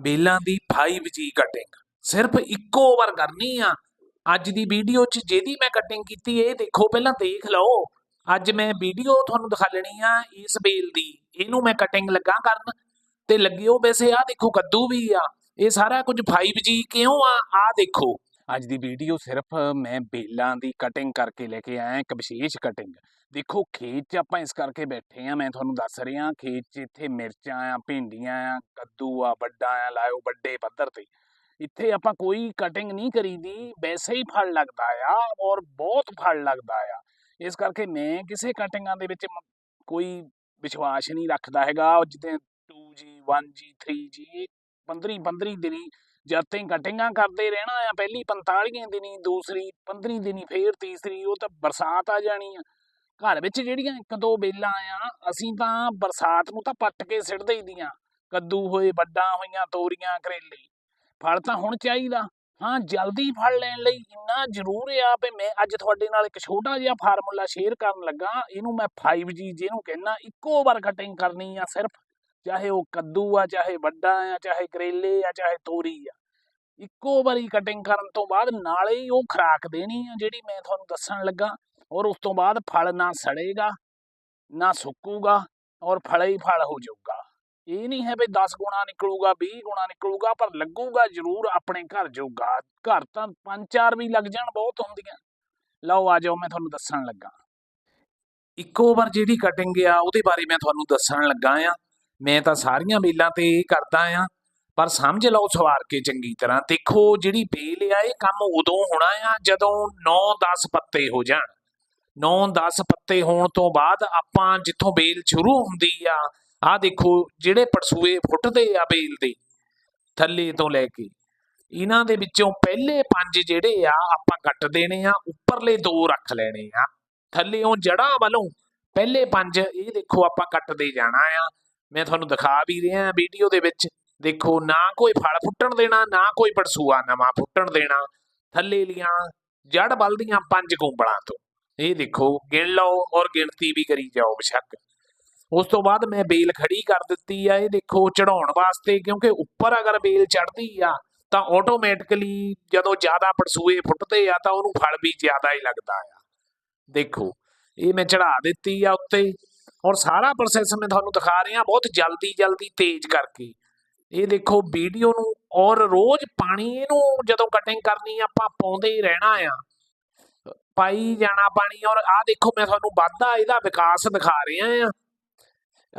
ਬੇਲਾਂ ਦੀ 5G cutting ਸਿਰਫ ਇੱਕੋ ਵਾਰ ਕਰਨੀ ਆ। ਅੱਜ ਦੀ ਵੀਡੀਓ 'ਚ ਜਿਹਦੀ ਮੈਂ ਕਟਿੰਗ ਕੀਤੀ ਇਹ ਦੇਖੋ, ਪਹਿਲਾਂ ਦੇਖ ਲਓ। ਅੱਜ ਮੈਂ ਵੀਡੀਓ ਤੁਹਾਨੂੰ ਦਿਖਾ ਲੈਣੀ ਆ ਇਸ ਬੇਲ ਦੀ। ਇਹਨੂੰ ਮੈਂ ਕਟਿੰਗ ਲੱਗਾ ਕਰਨ। ਤੇ ਲੱਗਿਓ ਵੈਸੇ ਆ ਦੇਖੋ, ਕੱਦੂ ਵੀ ਆ। ਇਹ ਸਾਰਾ ਕੁਝ 5G ਕਿਉਂ ਆ? ਆ ਦੇਖੋ। ਅੱਜ ਦੀ ਵੀਡੀਓ ਸਿਰਫ ਮੈਂ ਬੇਲਾਂ ਦੀ ਕਟਿੰਗ ਕਰਕੇ ਲੈ ਕੇ ਆਇਆ, ਇੱਕ ਵਿਸ਼ੇਸ਼ ਕਟਿੰਗ ਦੇਖੋ, ਖੇਤ 'ਚ ਆਪਾਂ ਇਸ ਕਰਕੇ ਬੈਠੇ ਆ, ਮੈਂ ਤੁਹਾਨੂੰ ਦੱਸ ਰਿਹਾ, ਖੇਤ 'ਚ ਇੱਥੇ ਮਿਰਚਾਂ ਆ, ਭਿੰਡੀਆਂ ਆ, ਕੱਦੂ ਆ, ਵੱਡਾ ਆ, ਲਾਇਓ ਵੱਡੇ ਪੱਧਰ ਤੇ। ਇੱਥੇ ਆਪਾਂ ਕੋਈ ਕਟਿੰਗ ਨਹੀਂ ਕਰੀਦੀ, ਵੈਸੇ ਹੀ ਫਲ ਲੱਗਦਾ ਆ ਔਰ ਬਹੁਤ ਫਲ ਲੱਗਦਾ ਆ। ਇਸ ਕਰਕੇ ਮੈਂ ਕਿਸੇ ਕਟਿੰਗਾਂ ਦੇ ਵਿੱਚ ਕੋਈ ਵਿਸ਼ਵਾਸ ਨਹੀਂ ਰੱਖਦਾ ਹੈਗਾ। ਉਹ ਜਿੱਦਾਂ 2G 1G 3G 15 15 ਦਿਨੀ ਜਦ ਤਾਈਂ ਕਟਿੰਗਾਂ ਕਰਦੇ ਰਹਿਣਾ ਆ, ਪਹਿਲੀ 45 ਦਿਨੀ, ਦੂਸਰੀ 15 ਦਿਨੀ, ਫੇਰ ਤੀਸਰੀ, ਉਹ ਤਾਂ ਬਰਸਾਤ ਆ ਜਾਣੀ ਆ। ਘਰ ਵਿੱਚ ਜਿਹੜੀਆਂ ਇੱਕ ਦੋ ਬੇਲਾਂ ਆ, ਅਸੀਂ ਤਾਂ ਬਰਸਾਤ ਨੂੰ ਤਾਂ ਪੱਟ ਕੇ ਸਿੱਟ ਦੇਈਦੀਆਂ ਕੱਦੂ ਹੋਏ, ਵੱਡਾ ਹੋਈਆਂ, ਤੋਰੀਆਂ, ਕਰੇਲੇ। ਫਲ ਤਾਂ ਹੁਣ ਚਾਹੀਦਾ। ਹਾਂ, ਜਲਦੀ ਫਲ ਲੈਣ ਲਈ ਇੰਨਾ ਜ਼ਰੂਰ ਆ ਵੀ ਮੈਂ ਅੱਜ ਤੁਹਾਡੇ ਨਾਲ ਇੱਕ ਛੋਟਾ ਜਿਹਾ ਫਾਰਮੂਲਾ ਸ਼ੇਅਰ ਕਰਨ ਲੱਗਾ। ਇਹਨੂੰ ਮੈਂ 5G ਜਿਹਨੂੰ ਕਹਿੰਦਾ, ਇੱਕੋ ਵਾਰ ਕਟਿੰਗ ਕਰਨੀ ਆ ਸਿਰਫ। ਚਾਹੇ ਉਹ ਕੱਦੂ ਆ, ਚਾਹੇ ਵੱਡਾ ਆ, ਚਾਹੇ ਕਰੇਲੇ ਆ, ਚਾਹੇ ਤੋਰੀ ਆ। ਇੱਕੋ ਵਾਰੀ ਕਟਿੰਗ ਕਰਨ ਤੋਂ ਬਾਅਦ ਨਾਲੇ ਹੀ ਉਹ ਖੁਰਾਕ ਦੇਣੀ ਆ ਜਿਹੜੀ ਮੈਂ ਤੁਹਾਨੂੰ ਦੱਸਣ ਲੱਗਾ ਔਰ ਉਸ ਤੋਂ ਬਾਅਦ ਫਲ ਨਾ ਸੜੇਗਾ, ਨਾ ਸੁੱਕੂਗਾ ਔਰ ਫਲ ਹੀ ਫਲ ਹੋ ਜਾਊਗਾ। ਇਹ ਨਹੀਂ ਹੈ ਵੀ 10 ਗੁਣਾ ਨਿਕਲੂਗਾ 20 ਗੁਣਾ ਨਿਕਲੂਗਾ, ਪਰ ਲੱਗੂਗਾ ਜ਼ਰੂਰ ਆਪਣੇ ਘਰ ਜੋਗਾ ਘਰ ਤਾਂ ਪੰਜ ਚਾਰ ਵੀ ਲੱਗ ਜਾਣ, ਬਹੁਤ ਹੁੰਦੀਆਂ। ਲਓ, ਆ ਜਾਓ, ਮੈਂ ਤੁਹਾਨੂੰ ਦੱਸਣ ਲੱਗਾ। ਇੱਕੋ ਵਾਰ ਜਿਹੜੀ ਕਟਿੰਗ ਆ, ਉਹਦੇ ਬਾਰੇ ਮੈਂ ਤੁਹਾਨੂੰ ਦੱਸਣ ਲੱਗਾ ਆ। ਮੈਂ ਤਾਂ ਸਾਰੀਆਂ ਬੇਲਾਂ ਤੇ ਇਹ ਕਰਦਾ ਆ ਪਰ ਸਮਝ ਲਓ ਸਵਾਰ ਕੇ ਚੰਗੀ ਤਰ੍ਹਾਂ, ਦੇਖੋ ਜਿਹੜੀ ਬੇਲ ਆ, ਇਹ ਕੰਮ ਉਦੋਂ ਹੋਣਾ ਆ ਜਦੋਂ 9-10 ਪੱਤੇ ਹੋ ਜਾਣ। 9-10 ਪੱਤੇ ਹੋਣ ਤੋਂ ਬਾਅਦ ਆਪਾਂ ਜਿੱਥੋਂ ਬੇਲ ਸ਼ੁਰੂ ਹੁੰਦੀ ਆ ਆ ਦੇਖੋ ਜਿਹੜੇ ਪਰਸੂਏ ਫੁੱਟਦੇ ਆ ਬੇਲ ਦੇ, ਥੱਲੇ ਤੋਂ ਲੈ ਕੇ। ਇਹਨਾਂ ਦੇ ਵਿੱਚੋਂ ਪਹਿਲੇ ਪੰਜ ਜਿਹੜੇ ਆ, ਆਪਾਂ ਕੱਟ ਦੇਣੇ ਆ, ਉੱਪਰਲੇ ਦੋ ਰੱਖ ਲੈਣੇ ਆ। ਥੱਲੇੋਂ ਜੜਾਂ ਵੱਲੋਂ ਪਹਿਲੇ ਪੰਜ, ਇਹ ਦੇਖੋ ਆਪਾਂ ਕੱਟਦੇ ਜਾਣਾ ਆ। ਮੈਂ ਤੁਹਾਨੂੰ ਦਿਖਾ ਵੀ ਰਿਹਾ ਵੀਡੀਓ ਦੇ ਵਿੱਚ। ਦੇਖੋ, ਨਾ ਕੋਈ ਫਲ ਫੁੱਟਣ ਦੇਣਾ, ਨਾ ਕੋਈ ਪਰਸੂਆ ਨਵਾਂ ਫੁੱਟਣ ਦੇਣਾ। ਥੱਲੇ ਲੀਆਂ ਜੜ ਵੱਲ ਪੰਜ ਕੁੰਬਲਾਂ ਤੋਂ। ਇਹ ਦੇਖੋ, ਗਿਣ ਲਓ ਔਰ ਗਿਣਤੀ ਵੀ ਕਰੀ ਜਾਓ ਬੇਸ਼ੱਕ। ਉਸ ਤੋਂ ਬਾਅਦ ਮੈਂ ਬੇਲ ਖੜੀ ਕਰ ਦਿੱਤੀ ਆ, ਇਹ ਦੇਖੋ ਚੜਾਉਣ ਵਾਸਤੇ, ਕਿਉਂਕਿ ਉੱਪਰ ਅਗਰ ਬੇਲ ਚੜਦੀ ਆ, ਤਾਂ ਆਟੋਮੈਟਿਕਲੀ ਜਦੋਂ ਜ਼ਿਆਦਾ ਪਰਸੂਏ ਫੁੱਟਦੇ ਆ, ਤਾਂ ਉਹਨੂੰ ਫਲ ਵੀ ਜ਼ਿਆਦਾ ਹੀ ਲੱਗਦਾ ਆ। ਦੇਖੋ, ਇਹ ਮੈਂ ਚੜਾ ਦਿੱਤੀ ਆ ਉੱਤੇ। ਔਰ ਸਾਰਾ ਪ੍ਰੋਸੈਸ ਮੈਂ ਤੁਹਾਨੂੰ ਦਿਖਾ ਰਿਹਾ ਬਹੁਤ ਜਲਦੀ ਜਲਦੀ ਤੇਜ਼ ਕਰਕੇ। ਇਹ ਦੇਖੋ ਵੀਡੀਓ ਨੂੰ ਔਰ ਰੋਜ਼ ਪਾਣੀ ਇਹਨੂੰ ਜਦੋਂ ਕਟਿੰਗ ਕਰਨੀ ਆਪਾਂ ਪਾਉਂਦੇ ਹੀ ਰਹਿਣਾ ਆ। ਪਾਈ ਜਾਣਾ ਪਾਣੀ ਔਰ ਆਹ ਦੇਖੋ ਮੈਂ ਤੁਹਾਨੂੰ ਵਾਧਾ ਇਹਦਾ ਵਿਕਾਸ ਦਿਖਾ ਰਿਹਾ ਆ।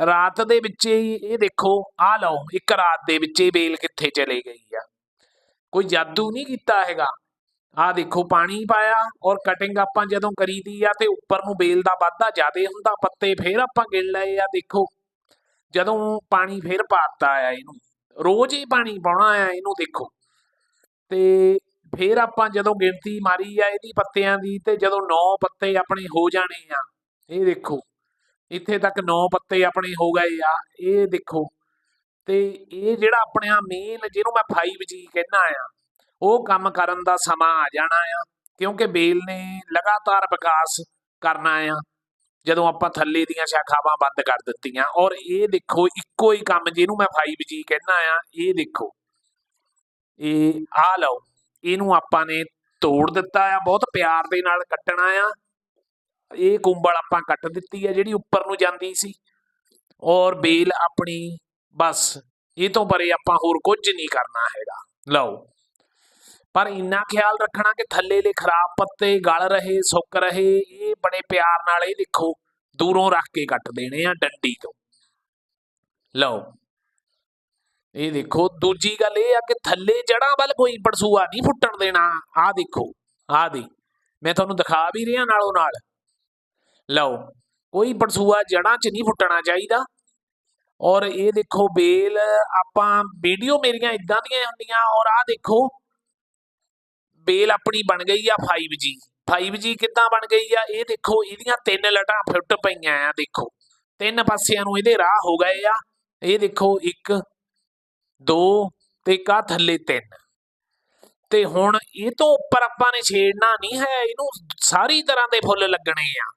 ਰਾਤ ਦੇ ਵਿੱਚ ਹੀ ਇਹ ਦੇਖੋ, ਆਹ ਲਓ, ਇੱਕ ਰਾਤ ਦੇ ਵਿੱਚ ਹੀ ਬੇਲ ਕਿੱਥੇ ਚਲੇ ਗਈ ਆ। ਕੋਈ ਜਾਦੂ ਨਹੀਂ ਕੀਤਾ ਹੈਗਾ। ਆਹ ਦੇਖੋ ਪਾਣੀ ਪਾਇਆ ਔਰ ਕਟਿੰਗ ਆਪਾਂ ਜਦੋਂ ਕਰੀਦੀ ਆ ਤੇ ਉੱਪਰ ਨੂੰ ਬੇਲ ਦਾ ਵਾਧਾ ਜ਼ਿਆਦੇ ਹੁੰਦਾ, ਪੱਤੇ ਫੇਰ ਆਪਾਂ ਗਿਣ ਲਏ ਆ, ਦੇਖੋ। ਜਦੋਂ ਪਾਣੀ ਫੇਰ ਪਾਤਾ ਆ ਇਹਨੂੰ। ਰੋਜ਼ ਹੀ ਪਾਣੀ ਪਾਉਣਾ ਆ, ਇਹਨੂੰ ਦੇਖੋ। ਤੇ ਫੇਰ ਆਪਾਂ ਜਦੋਂ ਗਿਣਤੀ ਮਾਰੀ ਆ ਇਹਦੀ ਪੱਤਿਆਂ ਦੀ, ਤੇ ਜਦੋਂ 9 ਪੱਤੇ ਆਪਣੇ ਹੋ ਜਾਣੇ ਆ, ਇਹ ਦੇਖੋ। ਇੱਥੇ ਤੱਕ 9 ਪੱਤੇ ਆਪਣੇ ਹੋ ਗਏ ਆ, ਇਹ ਦੇਖੋ। ਤੇ ਇਹ ਜਿਹੜਾ ਆਪਣਾ ਮੇਨ ਜਿਹਨੂੰ ਮੈਂ 5G ਕਹਿੰਦਾ ਆ, ਉਹ ਕੰਮ ਕਰਨ ਦਾ ਸਮਾਂ ਆ ਜਾਣਾ ਆ, ਕਿਉਂਕਿ ਬੇਲ ਨੇ ਲਗਾਤਾਰ ਵਿਕਾਸ ਕਰਨਾ ਆ। ਜਦੋਂ ਆਪਾਂ ਥੱਲੇ ਦੀਆਂ ਸ਼ਾਖਾਵਾਂ ਬੰਦ ਕਰ ਦਿੱਤੀਆਂ, ਔਰ ਇਹ ਦੇਖੋ ਇੱਕੋ ਹੀ ਕੰਮ ਜਿਹਨੂੰ ਮੈਂ 5G ਕਹਿੰਦਾ ਆ, ਇਹ ਦੇਖੋ। ਇਹ ਆ ਲਓ, ਇਹਨੂੰ ਆਪਾਂ ਨੇ ਤੋੜ ਦਿੱਤਾ ਆ, ਬਹੁਤ ਪਿਆਰ ਦੇ ਨਾਲ ਕੱਟਣਾ ਆ। ਇਹ ਕੁੰਬਲ ਆਪਾਂ ਕੱਟ ਦਿੱਤੀ ਆ, ਜਿਹੜੀ ਉੱਪਰ ਨੂੰ ਜਾਂਦੀ ਸੀ। ਔਰ ਬੇਲ ਆਪਣੀ, ਬਸ, ਇਹ ਤੋਂ ਪਰੇ ਆਪਾਂ ਹੋਰ ਕੁਝ ਨਹੀਂ ਕਰਨਾ ਹੈਗਾ। ਲਓ। ਪਰ ਇੰਨਾ ਖਿਆਲ ਰੱਖਣਾ ਕਿ ਥੱਲੇਲੇ ਖਰਾਬ ਪੱਤੇ, ਗਲ ਰਹੇ, ਸੁੱਕ ਰਹੇ, ਇਹ ਬੜੇ ਪਿਆਰ ਨਾਲ ਇਹ ਦੇਖੋ, ਦੂਰੋਂ ਰੱਖ ਕੇ ਕੱਟ ਦੇਣੇ ਆ ਡੰਡੀ ਤੋਂ। ਲਓ। ਇਹ ਦੇਖੋ, ਦੂਜੀ ਗੱਲ ਇਹ ਆ ਕਿ ਥੱਲੇ ਜੜਾਂ ਵੱਲ ਕੋਈ ਪਰਸੂਆ ਨਹੀਂ ਫੁੱਟਣ ਦੇਣਾ। ਆਹ ਦੇਖੋ, ਆਹ ਦੀ ਮੈਂ ਤੁਹਾਨੂੰ ਦਿਖਾ ਵੀ ਰਿਹਾ ਨਾਲੋਂ ਨਾਲ। ਲਓ, ਕੋਈ ਪਰਸੂਆ ਜੜਾਂ 'ਚ ਨਹੀਂ ਫੁੱਟਣਾ ਚਾਹੀਦਾ। ਔਰ ਇਹ ਦੇਖੋ, ਬੇਲ ਆਪਾਂ, ਵੀਡੀਓ ਮੇਰੀਆਂ ਇਦਾਂ ਦੀਆਂ ਹੁੰਦੀਆਂ ਔਰ ਆਹ ਦੇਖੋ ਬੇਲ ਆਪਣੀ ਬਣ ਗਈ ਆ 5G 5G ਕਿੱਦਾਂ ਬਣ ਗਈ ਆ? ਇਹ ਦੇਖੋ, ਇਹਦੀਆਂ ਤਿੰਨ ਲਟਾਂ ਫੁੱਟ ਪਈਆਂ ਆ, ਦੇਖੋ। ਤਿੰਨ ਪਾਸਿਆਂ ਨੂੰ ਇਹਦੇ ਰਾਹ ਹੋ ਗਏ ਆ। ਇਹ ਦੇਖੋ, ਇੱਕ, ਦੋ ਤੇ ਕਾ ਥੱਲੇ ਤਿੰਨ। ਤੇ ਹੁਣ ਇਹ ਤੋਂ ਉੱਪਰ ਆਪਾਂ ਨੇ ਛੇੜਨਾ ਨਹੀਂ ਹੈ, ਇਹਨੂੰ ਸਾਰੀ ਤਰ੍ਹਾਂ ਦੇ ਫੁੱਲ ਲੱਗਣੇ ਆ।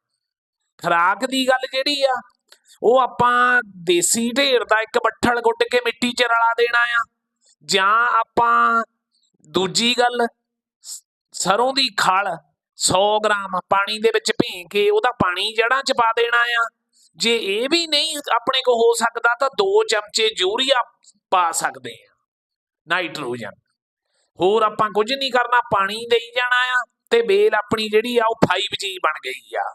ਖਰਾਕ ਦੀ ਗੱਲ ਜਿਹੜੀ ਆ, ਉਹ ਆਪਾਂ ਦੇਸੀ ਢੇਰ ਦਾ ਇੱਕ ਬੱਠਲ ਗੁੱਡ ਕੇ ਮਿੱਟੀ 'ਚ ਰਲਾ ਦੇਣਾ ਆ। ਜਾਂ ਆਪਾਂ ਦੂਜੀ ਗੱਲ ਸਰੋਂ ਦੀ ਖਲ 100 ਗ੍ਰਾਮ ਪਾਣੀ ਦੇ ਵਿੱਚ ਭੇ ਕੇ ਉਹਦਾ ਪਾਣੀ ਜੜਾਂ ਚ ਪਾ ਦੇਣਾ ਆ। ਜੇ ਇਹ ਵੀ ਨਹੀਂ ਆਪਣੇ ਕੋ ਹੋ ਸਕਦਾ ਤਾਂ 2 ਚਮਚੇ ਯੂਰੀਆ ਪਾ ਸਕਦੇ ਆ, ਨਾਈਟ੍ਰੋਜਨ। ਹੋਰ ਆਪਾਂ ਕੁਝ ਨਹੀਂ ਕਰਨਾ, ਪਾਣੀ ਦੇਈ ਜਾਣਾ ਆ ਤੇ ਬੇਲ ਆਪਣੀ ਜਿਹੜੀ ਆ ਉਹ 5G ਬਣ ਗਈ ਆ।